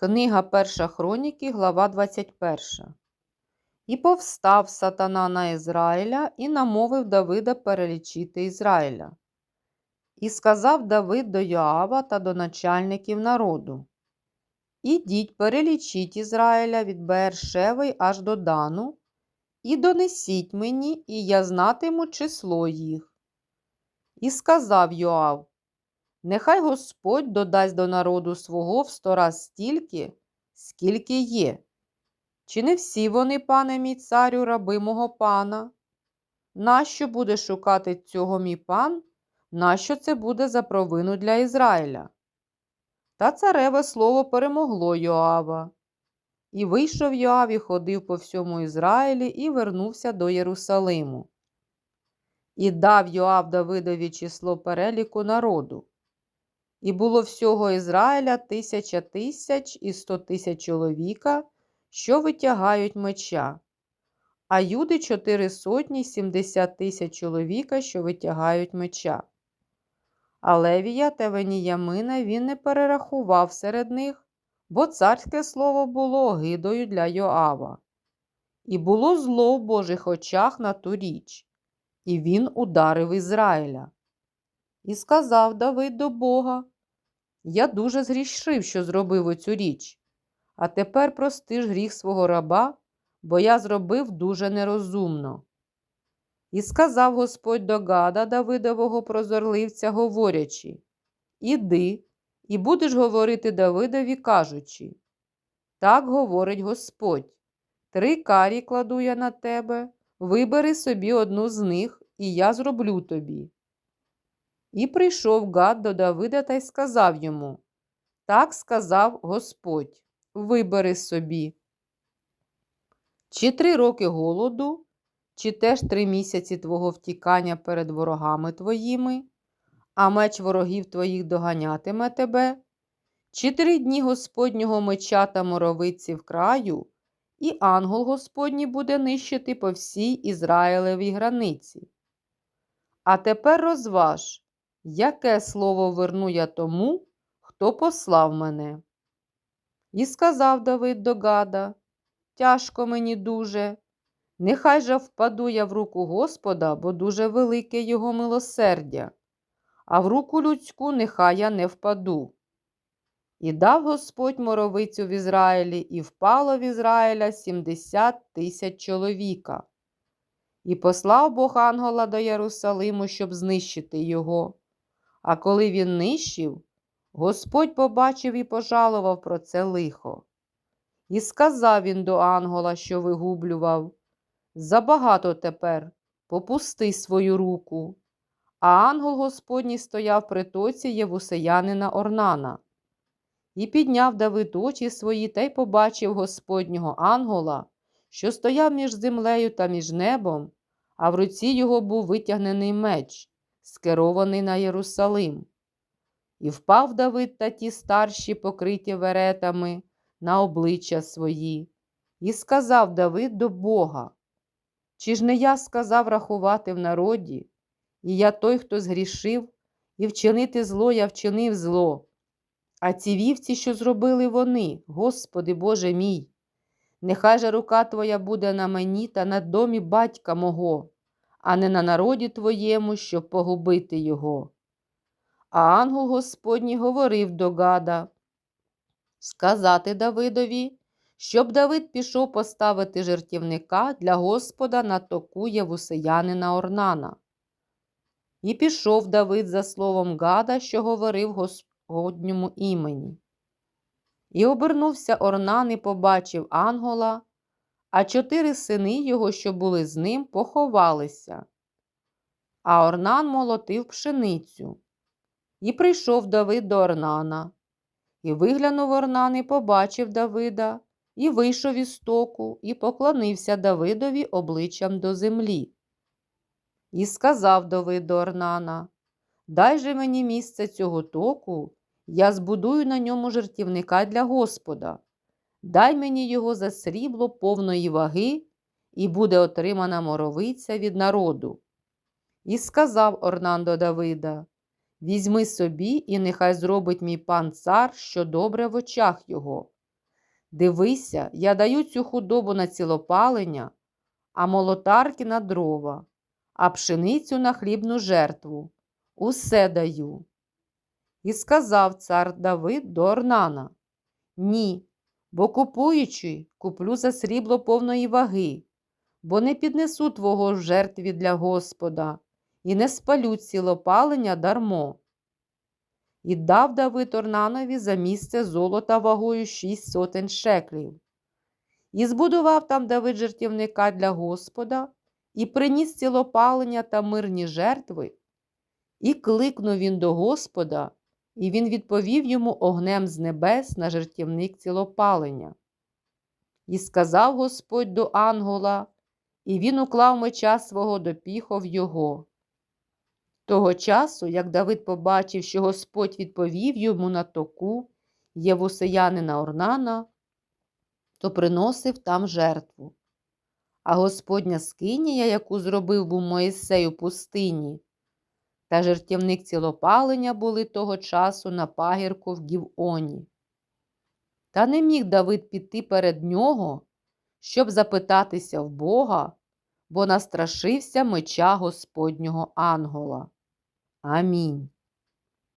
Книга Перша Хроніки, глава 21. І повстав сатана на Ізраїля і намовив Давида перелічити Ізраїля. І сказав Давид до Йоава та до начальників народу: Ідіть, перелічіть Ізраїля від Бершеви аж до Дану, і донесіть мені, і я знатиму число їх. І сказав Йоав: Нехай Господь додасть до народу свого в сто раз стільки, скільки є. Чи не всі вони, пане мій царю, раби мого пана? Нащо буде шукати цього мій пан? Нащо це буде за провину для Ізраїля? Та цареве слово перемогло Йоава. І вийшов Йоав і ходив по всьому Ізраїлі і вернувся до Єрусалиму. І дав Йоав Давидові число переліку народу. І було всього Ізраїля тисяча тисяч і сто тисяч чоловіка, що витягають меча, а юди чотири сотні сімдесят тисяч чоловіка, що витягають меча. А Левія та Веніямина він не перерахував серед них, бо царське слово було огидою для Йоава. І було зло в Божих очах на ту річ, і він ударив Ізраїля. І сказав Давид до Бога: Я дуже згрішив, що зробив оцю річ. А тепер прости ж гріх свого раба, бо я зробив дуже нерозумно. І сказав Господь до Гада Давидового прозорливця, говорячи: Іди, і будеш говорити Давидові, кажучи: Так говорить Господь, три карі кладу я на тебе, вибери собі одну з них, і я зроблю тобі. І прийшов Гад до Давида та й сказав йому: Так сказав Господь, вибери собі. Чи три роки голоду, чи теж три місяці твого втікання перед ворогами твоїми, а меч ворогів твоїх доганятиме тебе, чи три дні Господнього меча та моровиці в краю, і ангел Господній буде нищити по всій Ізраїлевій границі. А тепер розваж, яке слово верну я тому, хто послав мене. І сказав Давид до Гада, тяжко мені дуже, нехай же впаду я в руку Господа, бо дуже велике його милосердя, а в руку людську нехай я не впаду. І дав Господь моровицю в Ізраїлі, і впало в Ізраїля сімдесят тисяч чоловіка. І послав Бог ангела до Єрусалиму, щоб знищити його. А коли він нищив, Господь побачив і пожалував про це лихо. І сказав він до ангела, що вигублював Забагато тепер, попусти свою руку. А ангел Господній стояв при тоці Євусеянина Орнана. І підняв Давид очі свої та й побачив Господнього ангела, що стояв між землею та між небом, а в руці його був витягнений меч, скерований на Єрусалим. І впав Давид та ті старші, покриті веретами, на обличчя свої, і сказав Давид до Бога: Чи ж не я сказав рахувати в народі, і я той, хто згрішив, і вчинити зло я вчинив зло. А ці вівці, що зробили вони, Господи Боже мій, нехай же рука Твоя буде на мені та на домі батька мого, а не на народі Твоєму, щоб погубити його. А ангел Господній говорив до Гада сказати Давидові, щоб Давид пішов поставити жертівника для Господа на току Євусеянина Орнана. І пішов Давид за словом Гада, що говорив Господньому імені. І обернувся Орнан і побачив ангела, а чотири сини його, що були з ним, поховалися. А Орнан молотив пшеницю. І прийшов Давид до Орнана. І виглянув Орнан і побачив Давида, і вийшов із току, і поклонився Давидові обличчям до землі. І сказав Давид до Орнана: Дай же мені місце цього току, я збудую на ньому жертівника для Господа. Дай мені його за срібло повної ваги, і буде отримана моровиця від народу. І сказав Орнан до Давида: Візьми собі, і нехай зробить мій пан цар, що добре в очах його. Дивися, я даю цю худобу на цілопалення, а молотарки на дрова, а пшеницю на хлібну жертву. Усе даю. І сказав цар Давид до Орнана: Ні, бо купуючи, куплю за срібло повної ваги, бо не піднесу твого в жертві для Господа і не спалю цілопалення дармо. І дав Давид Орнанові за місце золота вагою шість сотень шеклів. І збудував там Давид жертівника для Господа, і приніс цілопалення та мирні жертви, і кликнув він до Господа, і він відповів йому огнем з небес на жертівник цілопалення. І сказав Господь до ангела, і він уклав меча свого до піхов його. Того часу, як Давид побачив, що Господь відповів йому на току євусеянина Орнана, то приносив там жертву. А Господня скинія, яку зробив був Моїсей пустині, та жертівник цілопалення були того часу на пагірку в Гівоні. Та не міг Давид піти перед нього, щоб запитатися в Бога, бо настрашився меча Господнього Ангола. Амінь.